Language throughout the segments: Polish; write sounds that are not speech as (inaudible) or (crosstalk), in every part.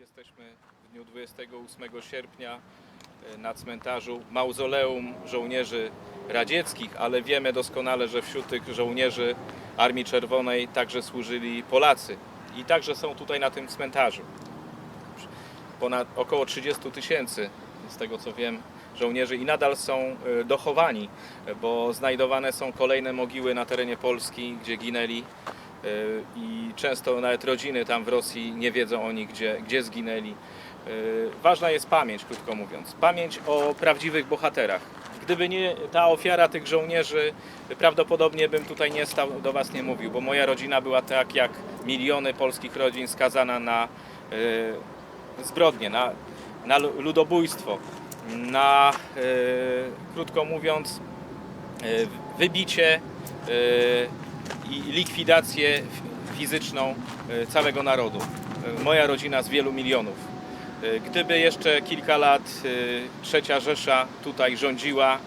Jesteśmy w dniu 28 sierpnia e, na cmentarzu Mauzoleum Żołnierzy Radzieckich, ale wiemy doskonale, że wśród tych żołnierzy Armii Czerwonej także służyli Polacy i także są tutaj na tym cmentarzu. Ponad około 30 tysięcy, z tego co wiem, żołnierzy i nadal są e, dochowani, bo znajdowane są kolejne mogiły na terenie Polski, gdzie ginęli i często nawet rodziny tam w Rosji nie wiedzą o nich, gdzie, gdzie zginęli. E, Ważna jest pamięć, krótko mówiąc. Pamięć o prawdziwych bohaterach. Gdyby nie ta ofiara tych żołnierzy, prawdopodobnie bym tutaj nie stał, do Was nie mówił, bo moja rodzina była tak jak miliony polskich rodzin skazana na e, zbrodnie, na, na lu- ludobójstwo, na, krótko mówiąc, wybicie i likwidację fizyczną e, całego narodu. E, Moja rodzina z wielu milionów. E, Gdyby jeszcze kilka lat trzecia Rzesza tutaj rządziła,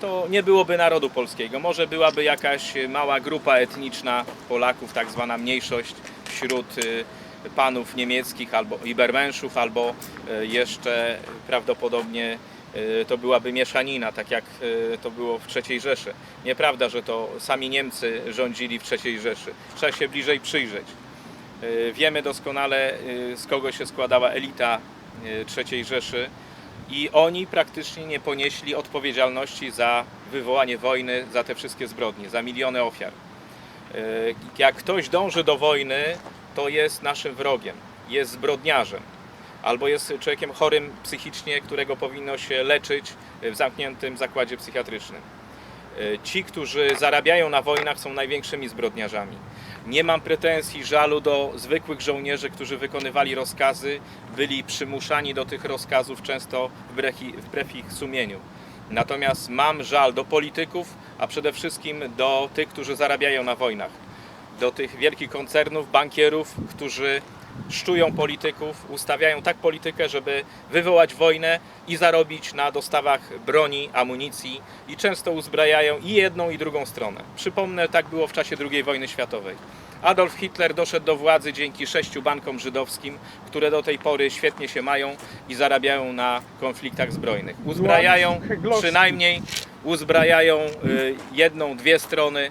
to nie byłoby narodu polskiego. Może byłaby jakaś mała grupa etniczna Polaków, tak zwana mniejszość wśród panów niemieckich albo Ibermenszów, albo jeszcze prawdopodobnie to byłaby mieszanina, tak jak y, to było w III Rzeszy. Nieprawda, że to sami Niemcy rządzili w III Rzeszy. Trzeba się bliżej przyjrzeć. Y, Wiemy doskonale, y, z kogo się składała elita y, III Rzeszy i oni praktycznie nie ponieśli odpowiedzialności za wywołanie wojny, za te wszystkie zbrodnie, za miliony ofiar. Y, Jak ktoś dąży do wojny, to jest naszym wrogiem, jest zbrodniarzem albo jest człowiekiem chorym psychicznie, którego powinno się leczyć w zamkniętym zakładzie psychiatrycznym. Y, Ci, którzy zarabiają na wojnach, są największymi zbrodniarzami. Nie mam pretensji, żalu do zwykłych żołnierzy, którzy wykonywali rozkazy, byli przymuszani do tych rozkazów często wbrew, wbrew ich sumieniu. Natomiast mam żal do polityków, a przede wszystkim do tych, którzy zarabiają na wojnach. Do tych wielkich koncernów, bankierów, którzy szczują polityków, ustawiają tak politykę, żeby wywołać wojnę i zarobić na dostawach broni, amunicji i często uzbrajają i jedną i drugą stronę. Przypomnę, tak było w czasie II wojny światowej. Adolf Hitler doszedł do władzy dzięki sześciu bankom żydowskim, które do tej pory świetnie się mają i zarabiają na konfliktach zbrojnych. Uzbrajają (laughs) przynajmniej uzbrajają y, jedną, dwie strony,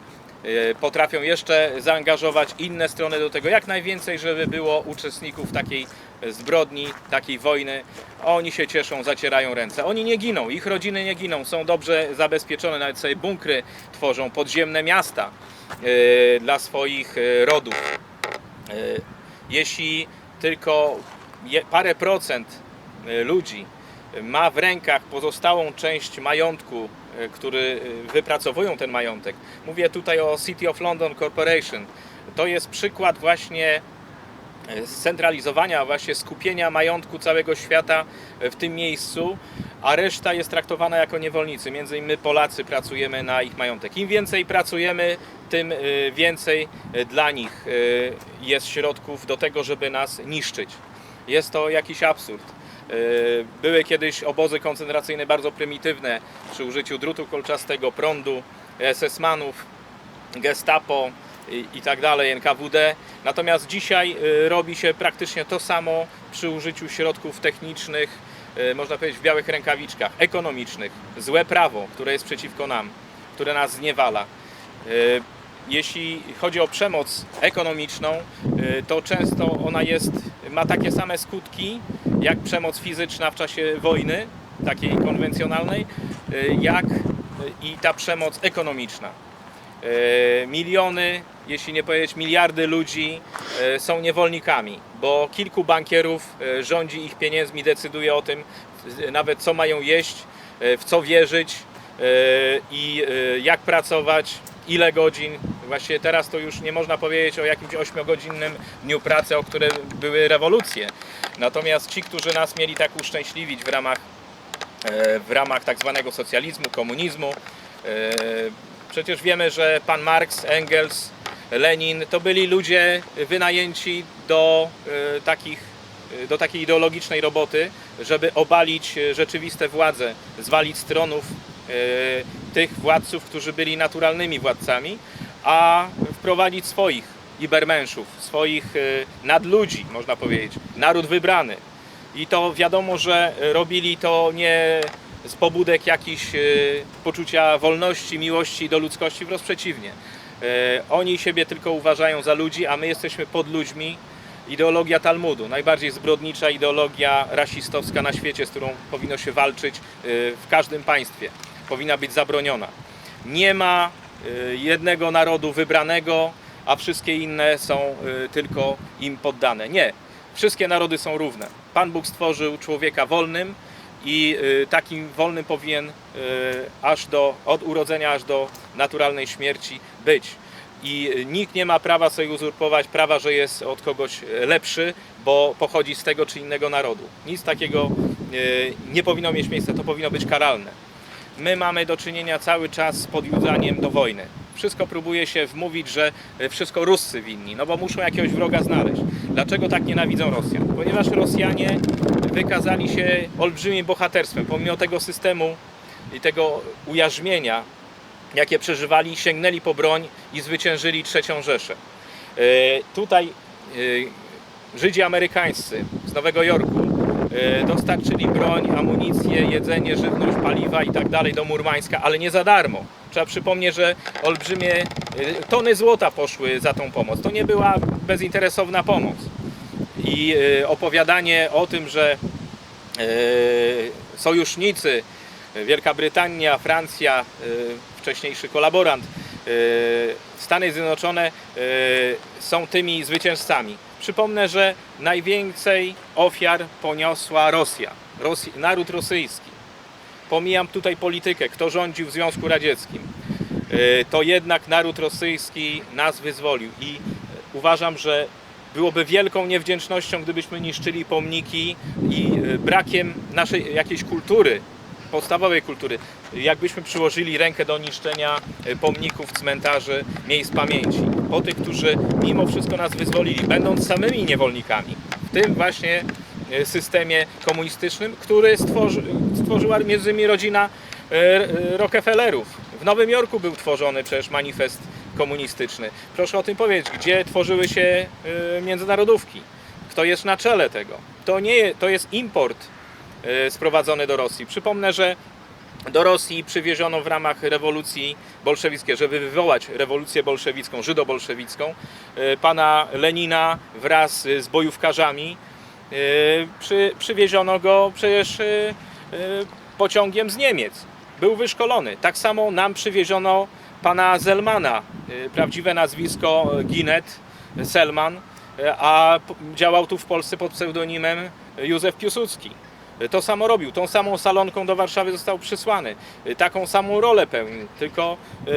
potrafią jeszcze zaangażować inne strony do tego, jak najwięcej, żeby było uczestników takiej zbrodni, takiej wojny. Oni się cieszą, zacierają ręce. Oni nie giną, ich rodziny nie giną, są dobrze zabezpieczone, nawet sobie bunkry tworzą, podziemne miasta y, dla swoich y, rodów. Jeśli tylko parę procent ludzi ma w rękach pozostałą część majątku, który y, wypracowują ten majątek. Mówię tutaj o City of London Corporation. To jest przykład właśnie e, scentralizowania, właśnie skupienia majątku całego świata w tym miejscu, a reszta jest traktowana jako niewolnicy. Między innymi my Polacy pracujemy na ich majątek. Im więcej pracujemy, tym więcej dla nich jest środków do tego, żeby nas niszczyć. Jest to jakiś absurd. Y, Były kiedyś obozy koncentracyjne bardzo prymitywne przy użyciu drutu kolczastego, prądu, SS-manów, Gestapo i, tak dalej, NKWD. Natomiast dzisiaj y, robi się praktycznie to samo przy użyciu środków technicznych, y, można powiedzieć w białych rękawiczkach, ekonomicznych. Złe prawo, które jest przeciwko nam, które nas zniewala. Jeśli chodzi o przemoc ekonomiczną, to często ona jest, ma takie same skutki jak przemoc fizyczna w czasie wojny, takiej konwencjonalnej, y, jak i ta przemoc ekonomiczna. E, miliony, jeśli nie powiedzieć miliardy ludzi e, są niewolnikami, bo kilku bankierów e, rządzi ich pieniędzmi, decyduje o tym e, nawet co mają jeść, e, w co wierzyć e, i e, jak pracować, ile godzin. Właśnie teraz to już nie można powiedzieć o jakimś ośmiogodzinnym dniu pracy, o które były rewolucje. Natomiast ci, którzy nas mieli tak uszczęśliwić w ramach e, w ramach tak zwanego socjalizmu, komunizmu. E, Przecież wiemy, że pan Marx, Engels, Lenin to byli ludzie wynajęci do, e, takich, do takiej ideologicznej roboty, żeby obalić rzeczywiste władze, zwalić z tronów e, tych władców, którzy byli naturalnymi władcami, a wprowadzić swoich Ibermenszów, swoich y, nadludzi, można powiedzieć, naród wybrany. I to wiadomo, że robili to nie z pobudek jakichś y, poczucia wolności, miłości do ludzkości, wprost przeciwnie. Y, Oni siebie tylko uważają za ludzi, a my jesteśmy pod ludźmi. Ideologia Talmudu, najbardziej zbrodnicza ideologia rasistowska na świecie, z którą powinno się walczyć w każdym państwie. Powinna być zabroniona. Nie ma jednego narodu wybranego, a wszystkie inne są y, tylko im poddane. Nie. Wszystkie narody są równe. Pan Bóg stworzył człowieka wolnym i y, takim wolnym powinien y, aż do, od urodzenia aż do naturalnej śmierci być. I y, nikt nie ma prawa sobie uzurpować prawa, że jest od kogoś y, lepszy, bo pochodzi z tego czy innego narodu. Nic takiego y, nie powinno mieć miejsca, to powinno być karalne my mamy do czynienia cały czas z podjudzaniem do wojny. Wszystko próbuje się wmówić, że e, wszystko Ruscy winni, no bo muszą jakiegoś wroga znaleźć. Dlaczego tak nienawidzą Rosjan? Ponieważ Rosjanie wykazali się olbrzymim bohaterstwem, pomimo tego systemu i tego ujarzmienia, jakie przeżywali, sięgnęli po broń i zwyciężyli trzecią Rzeszę. E, Tutaj e, Żydzi amerykańscy z Nowego Jorku dostarczyli broń, amunicję, jedzenie, żywność, paliwa i tak do Murmańska, ale nie za darmo. Trzeba przypomnieć, że olbrzymie e, tony złota poszły za tą pomoc. To nie była bezinteresowna pomoc. I e, opowiadanie o tym, że e, sojusznicy, e, Wielka Brytania, Francja, e, wcześniejszy kolaborant, e, Stany Zjednoczone e, są tymi zwycięzcami. Przypomnę, że najwięcej ofiar poniosła Rosja, naród rosyjski. Pomijam tutaj politykę, kto rządził w Związku Radzieckim. E, To jednak naród rosyjski nas wyzwolił i e, uważam, że byłoby wielką niewdzięcznością, gdybyśmy niszczyli pomniki i brakiem naszej jakiejś kultury, podstawowej kultury, jakbyśmy przyłożyli rękę do niszczenia e, pomników, cmentarzy, miejsc pamięci. Po tych, którzy mimo wszystko nas wyzwolili, będąc samymi niewolnikami. W tym właśnie e, systemie komunistycznym, który stworzy, stworzyła między innymi rodzina e, Rockefellerów. W Nowym Jorku był tworzony przecież manifest komunistyczny. Proszę o tym powiedzieć, gdzie tworzyły się międzynarodówki? Kto jest na czele tego? To nie to jest import e, sprowadzony do Rosji. Przypomnę, że do Rosji przywieziono w ramach rewolucji bolszewickiej, żeby wywołać rewolucję bolszewicką, żydobolszewicką, e, pana Lenina wraz z bojówkarzami. E, Przy, przywieziono go przecież pociągiem z Niemiec. Był wyszkolony. Tak samo nam przywieziono pana Zelmana, prawdziwe nazwisko Ginet Selman, a działał tu w Polsce pod pseudonimem Józef Piłsudski. To samo robił, tą samą salonką do Warszawy został przysłany. Taką samą rolę pełnił, tylko e,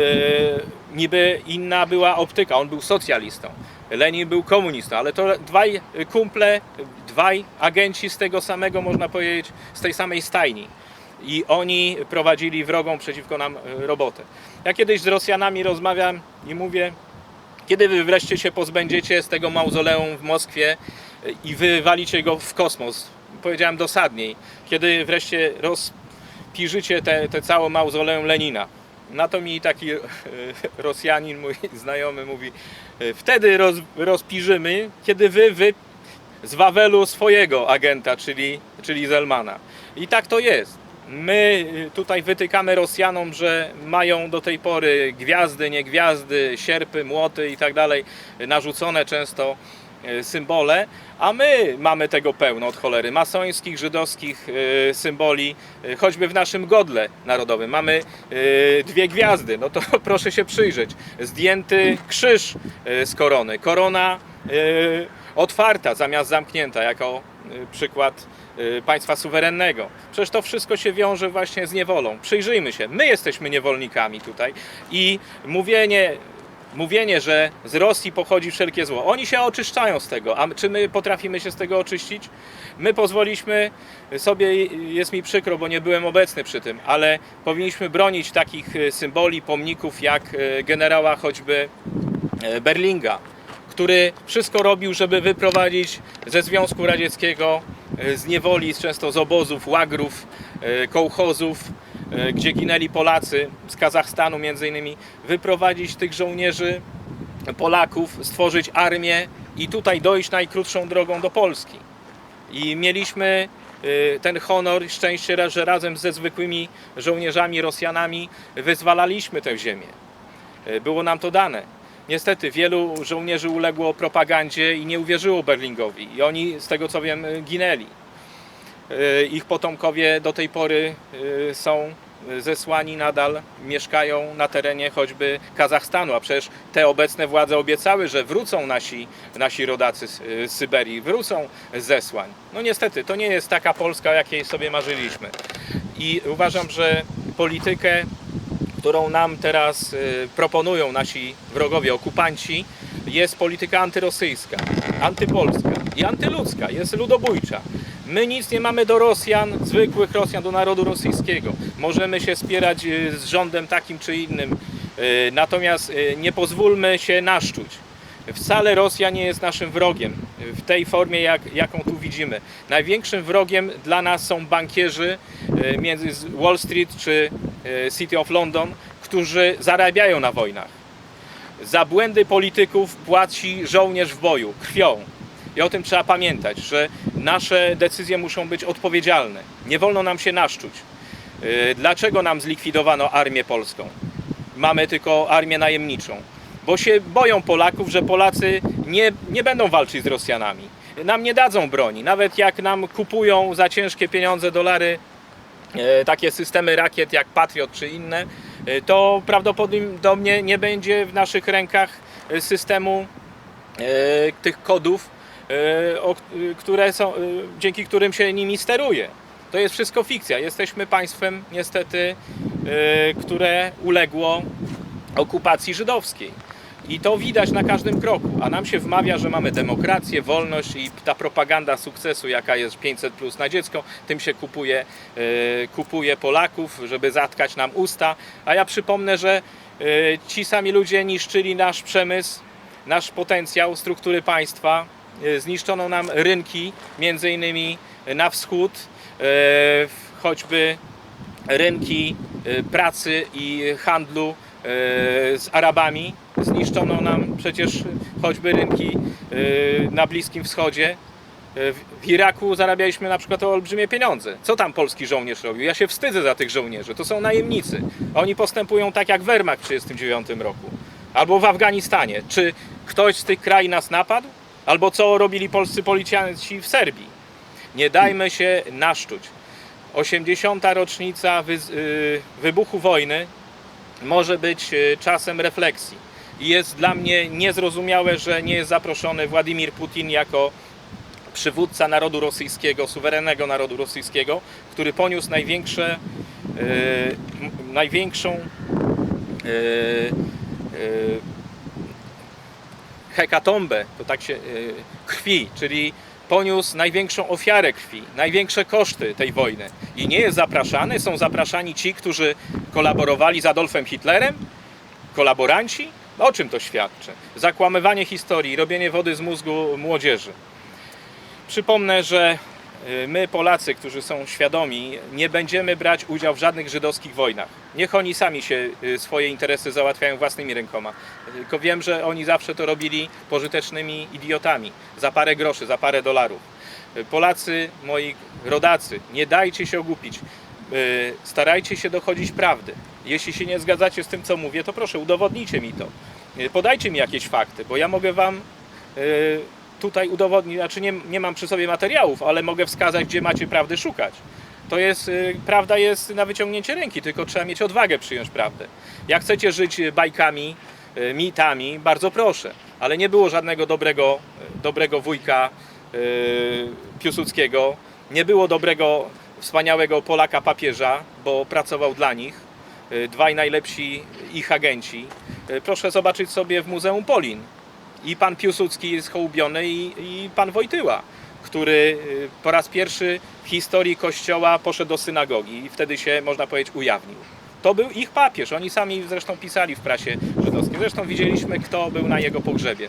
niby inna była optyka. On był socjalistą, Lenin był komunistą, ale to dwaj kumple, dwaj agenci z tego samego, można powiedzieć, z tej samej stajni. I oni prowadzili wrogą przeciwko nam robotę. Ja kiedyś z Rosjanami rozmawiam i mówię, kiedy wy wreszcie się pozbędziecie z tego mauzoleum w Moskwie i wywalicie go w kosmos? Powiedziałem dosadniej. Kiedy wreszcie rozpiżycie te, te całe mauzoleum Lenina? Na to mi taki e, Rosjanin, mój (laughs) znajomy, mówi: e, Wtedy roz, rozpiżymy, kiedy wy, wy z Wawelu swojego agenta, czyli, czyli Zelmana. I tak to jest. My y, tutaj wytykamy Rosjanom, że mają do tej pory gwiazdy, nie gwiazdy, sierpy, młoty i tak dalej, narzucone często symbole, a my mamy tego pełno od cholery, masońskich, żydowskich y, symboli, y, choćby w naszym godle narodowym. Mamy dwie gwiazdy, no to (laughs) proszę się przyjrzeć. Zdjęty krzyż z korony, korona otwarta zamiast zamknięta, jako przykład państwa suwerennego. Przecież to wszystko się wiąże właśnie z niewolą. Przyjrzyjmy się, my jesteśmy niewolnikami tutaj i mówienie, mówienie, że z Rosji pochodzi wszelkie zło. Oni się oczyszczają z tego, a czy my potrafimy się z tego oczyścić? My pozwoliliśmy sobie, jest mi przykro, bo nie byłem obecny przy tym, ale powinniśmy bronić takich y, symboli, pomników jak y, generała choćby e, Berlinga, który wszystko robił, żeby wyprowadzić ze Związku Radzieckiego, e, z niewoli, często z obozów, łagrów, e, kołchozów, e, gdzie ginęli Polacy, z Kazachstanu między innymi, wyprowadzić tych żołnierzy Polaków stworzyć armię i tutaj dojść najkrótszą drogą do Polski. I mieliśmy y, ten honor szczęście, że razem ze zwykłymi żołnierzami Rosjanami wyzwalaliśmy tę ziemię. Y, Było nam to dane. Niestety wielu żołnierzy uległo propagandzie i nie uwierzyło Berlingowi. I oni, z tego co wiem, ginęli. Y, Ich potomkowie do tej pory y, są zesłani nadal, mieszkają na terenie choćby Kazachstanu, a przecież te obecne władze obiecały, że wrócą nasi, nasi rodacy z y, z Syberii, wrócą z zesłań. No niestety, to nie jest taka Polska, jakiej sobie marzyliśmy. I uważam, że politykę, którą nam teraz proponują nasi wrogowie, okupanci, jest polityka antyrosyjska, antypolska i antyludzka, jest ludobójcza. My nic nie mamy do Rosjan, zwykłych Rosjan, do narodu rosyjskiego. Możemy się spierać y, z rządem takim czy innym, y, natomiast y, nie pozwólmy się naszczuć. Wcale Rosja nie jest naszym wrogiem w tej formie, jak, jaką tu widzimy. Największym wrogiem dla nas są bankierzy między Wall Street czy City of London, którzy zarabiają na wojnach. Za błędy polityków płaci żołnierz w boju, krwią. I o tym trzeba pamiętać, że nasze decyzje muszą być odpowiedzialne. Nie wolno nam się naszczuć. E, Dlaczego nam zlikwidowano armię polską? Mamy tylko armię najemniczą bo się boją Polaków, że Polacy nie, nie będą walczyć z Rosjanami. Nam nie dadzą broni. Nawet jak nam kupują za ciężkie pieniądze, dolary, e, takie systemy rakiet jak Patriot czy inne, e, to prawdopodobnie nie będzie w naszych rękach systemu tych kodów, które są, e, dzięki którym się nimi steruje. To jest wszystko fikcja. Jesteśmy państwem niestety, e, które uległo okupacji żydowskiej. I to widać na każdym kroku. A nam się wmawia, że mamy demokrację, wolność i ta propaganda sukcesu, jaka jest 500 plus na dziecko, tym się kupuje, e, kupuje Polaków, żeby zatkać nam usta. A ja przypomnę, że e, ci sami ludzie niszczyli nasz przemysł, nasz potencjał, struktury państwa. E, Zniszczono nam rynki, między innymi na wschód, e, choćby rynki e, pracy i handlu e, z Arabami. Zniszczono nam przecież choćby rynki e, na Bliskim Wschodzie. E, W Iraku zarabialiśmy na przykład olbrzymie pieniądze. Co tam polski żołnierz robił? Ja się wstydzę za tych żołnierzy. To są najemnicy. Oni postępują tak jak Wehrmacht w 1939 roku. Albo w Afganistanie. Czy ktoś z tych krajów nas napadł? Albo co robili polscy policjanci w Serbii? Nie dajmy się naszczuć. 80. rocznica y, wybuchu wojny może być y, czasem refleksji. Jest dla mnie niezrozumiałe, że nie jest zaproszony Władimir Putin jako przywódca narodu rosyjskiego, suwerennego narodu rosyjskiego, który poniósł największe, y, m- największą y, y, hekatombę, to tak się, y, krwi, czyli poniósł największą ofiarę krwi, największe koszty tej wojny. I nie jest zapraszany, są zapraszani ci, którzy kolaborowali z Adolfem Hitlerem, kolaboranci. O czym to świadczy? Zakłamywanie historii, robienie wody z mózgu młodzieży. Przypomnę, że my, Polacy, którzy są świadomi, nie będziemy brać udziału w żadnych żydowskich wojnach. Niech oni sami się y, swoje interesy załatwiają własnymi rękoma. Tylko wiem, że oni zawsze to robili pożytecznymi idiotami. Za parę groszy, za parę dolarów. Y, Polacy, moi rodacy, nie dajcie się ogłupić. Y, Starajcie się dochodzić prawdy. Jeśli się nie zgadzacie z tym, co mówię, to proszę, udowodnijcie mi to. Y, Podajcie mi jakieś fakty, bo ja mogę wam y, tutaj udowodnić, znaczy nie, nie mam przy sobie materiałów, ale mogę wskazać, gdzie macie prawdy szukać. To jest, y, prawda jest na wyciągnięcie ręki, tylko trzeba mieć odwagę przyjąć prawdę. Jak chcecie żyć bajkami, y, mitami, bardzo proszę, ale nie było żadnego dobrego, y, dobrego wujka y, Piłsudskiego, nie było dobrego, wspaniałego Polaka papieża, bo pracował dla nich, dwaj najlepsi ich agenci. Proszę zobaczyć sobie w Muzeum Polin, i pan Piłsudski jest hołubiony i, i pan Wojtyła, który y, po raz pierwszy w historii Kościoła poszedł do synagogi i wtedy się, można powiedzieć, ujawnił. To był ich papież, oni sami zresztą pisali w prasie żydowskiej. Zresztą widzieliśmy, kto był na jego pogrzebie.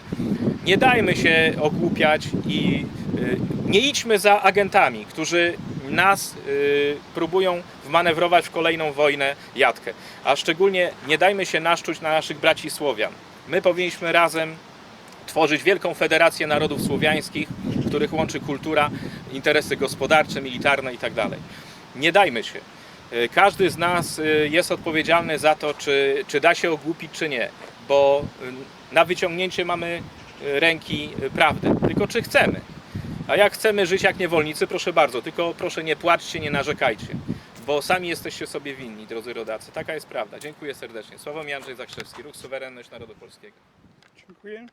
Nie dajmy się ogłupiać i y, nie idźmy za agentami, którzy nas y, próbują wmanewrować w kolejną wojnę jadkę. A szczególnie nie dajmy się naszczuć na naszych braci Słowian. My powinniśmy razem tworzyć wielką federację narodów słowiańskich, których łączy kultura, interesy gospodarcze, militarne itd. Nie dajmy się. Y, Każdy z nas y, jest odpowiedzialny za to, czy, czy da się ogłupić, czy nie, bo y, na wyciągnięcie mamy ręki prawdy, tylko czy chcemy. A jak chcemy żyć jak niewolnicy, proszę bardzo, tylko proszę nie płaczcie, nie narzekajcie, bo sami jesteście sobie winni, drodzy rodacy. Taka jest prawda. Dziękuję serdecznie. Sławomir Andrzej Zakrzewski, Ruch Suwerenność Narodu Polskiego. Dziękuję.